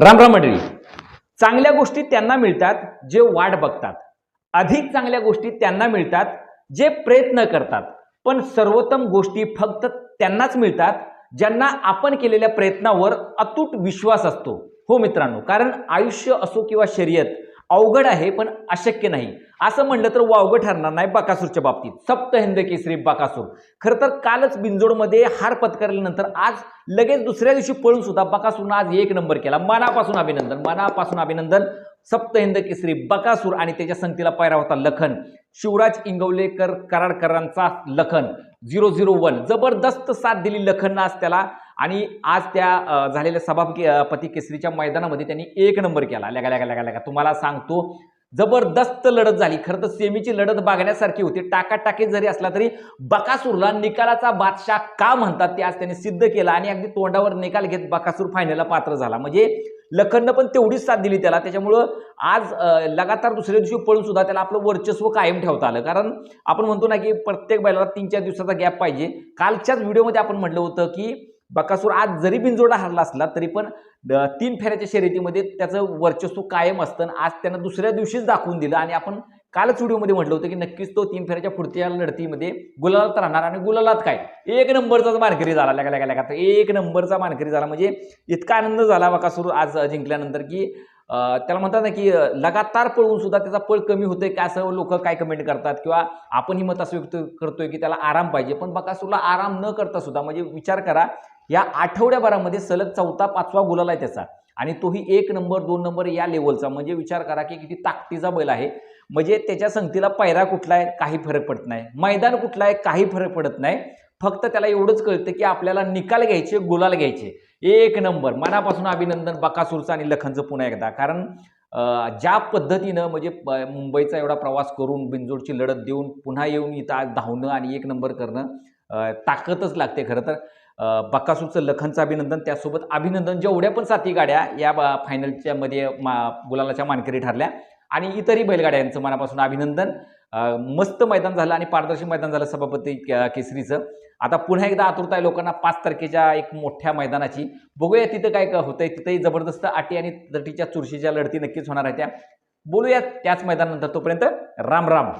राम राम मंडळी. चांगल्या गोष्टी त्यांना मिळतात जे वाट बघतात. अधिक चांगल्या गोष्टी त्यांना मिळतात जे प्रयत्न करतात. पण सर्वोत्तम गोष्टी फक्त त्यांनाच मिळतात ज्यांना आपण केलेल्या प्रयत्नावर अतूट विश्वास असतो. हो मित्रांनो कारण आयुष्य असो किंवा शर्यत अवघड आहे पण अशक्य नाही. असं म्हणलं तर वावगं ठरणार नाही बकासूरच्या बाबतीत. सप्त हिंद केसरी बकासूर. खरं तर कालच बिंजोडमध्ये हार पत्करल्यानंतर आज लगेच दुसऱ्या दिवशी पळून सुद्धा बकासूरनं आज एक नंबर केला. मनापासून अभिनंदन मनापासून अभिनंदन. सप्त हिंद केसरी बकासूर आणि त्याच्या संगतीला पायरा होता लखन. शिवराज इंगवलेकर कराडकरांचा लखन. Zero zero one. जबरदस्त साथ दिली लखननं आज त्याला. आणि आज त्या झालेल्या सभापती केसरीच्या मैदानामध्ये त्यांनी एक नंबर केला. लगा लगा लगा लगा. तुम्हाला सांगतो जबरदस्त लढत झाली. खरं तर सेमीची लढत बघण्यासारखी होती. टाकाटाकी जरी असला तरी बकासूरला निकालाचा बादशाह का म्हणतात ते आज त्यांनी सिद्ध केला आणि अगदी तोंडावर निकाल घेत बकासूर फायनलला पात्र झाला. म्हणजे लखननं पण तेवढीच साथ दिली त्याला. त्याच्यामुळं आज लगातार दुसऱ्या दिवशी पळून सुद्धा त्याला आपलं वर्चस्व कायम ठेवता आलं. कारण आपण म्हणतो ना की प्रत्येक बैलाला तीन चार दिवसाचा गॅप पाहिजे. कालच्याच व्हिडिओमध्ये आपण म्हटलं होतं की बकासूर आज जरी बिनजोडा हरला असला तरी पण तीन फेऱ्याच्या शर्यतीमध्ये त्याचं वर्चस्व कायम असतं आज त्यानं दुसऱ्या दिवशीच दाखवून दिलं. आणि आपण कालच व्हिडिओमध्ये म्हटलं होतं की नक्कीच तो तीन फेऱ्याच्या पुढच्या लढतीमध्ये गुलालात राहणार आणि गुलालात काय? एक नंबरचाच मानकरी झाला. लगा लगा लगा. एक नंबरचा मानकरी झाला. म्हणजे इतका आनंद झाला बकासूर आज जिंकल्यानंतर की त्याला म्हणतात ना की लगातार पळून सुद्धा त्याचा पळ कमी होतोय का असं लोक काय कमेंट करतात? किंवा आपणही मत असं व्यक्त करतोय की त्याला आराम पाहिजे. पण बकासूरला आराम न करता सुद्धा म्हणजे विचार करा या आठवड्याभरामध्ये सलग चौथा पाचवा गुलाल आहे त्याचा. आणि तोही एक नंबर दोन नंबर या लेवलचा म्हणजे विचार करा की किती ताकदीचा बैल आहे. म्हणजे त्याच्या संगतीला पैरा कुठला आहे काही फरक पडत नाही. मैदान कुठला आहे काही फरक पडत नाही. फक्त त्याला एवढंच कळतं की आपल्याला निकाल घ्यायचे गुलाल घ्यायचे. एक नंबर. मनापासून अभिनंदन बकासूरचं आणि लखनचं पुन्हा एकदा. कारण ज्या पद्धतीनं म्हणजे प- मुंबईचा एवढा प्रवास करून बिंजोडची लढत देऊन पुन्हा येऊन इथं आज धावणं आणि एक नंबर करणं ताकदच लागते खरं तर. बकासूरचं लखनचं अभिनंदन त्यासोबत अभिनंदन जेवढ्या पण साथी गाड्या या फायनलच्या मध्ये मा गुलालाच्या मानकरी ठरल्या आणि इतरही बैलगाड्यांचं मनापासून अभिनंदन. मस्त मैदान झालं आणि पारदर्शी मैदान झालं सभापती केसरीचं. आता पुन्हा एकदा आतुरता आहे लोकांना पाच तारखेच्या एक मोठ्या मैदानाची. बघूया तिथं काय काय होतंय. तिथंही जबरदस्त आटी आणि तटीच्या चुरशीच्या लढती नक्कीच होणार आहे त्या. बोलूयात त्याच मैदानानंतर तोपर्यंत. राम राम.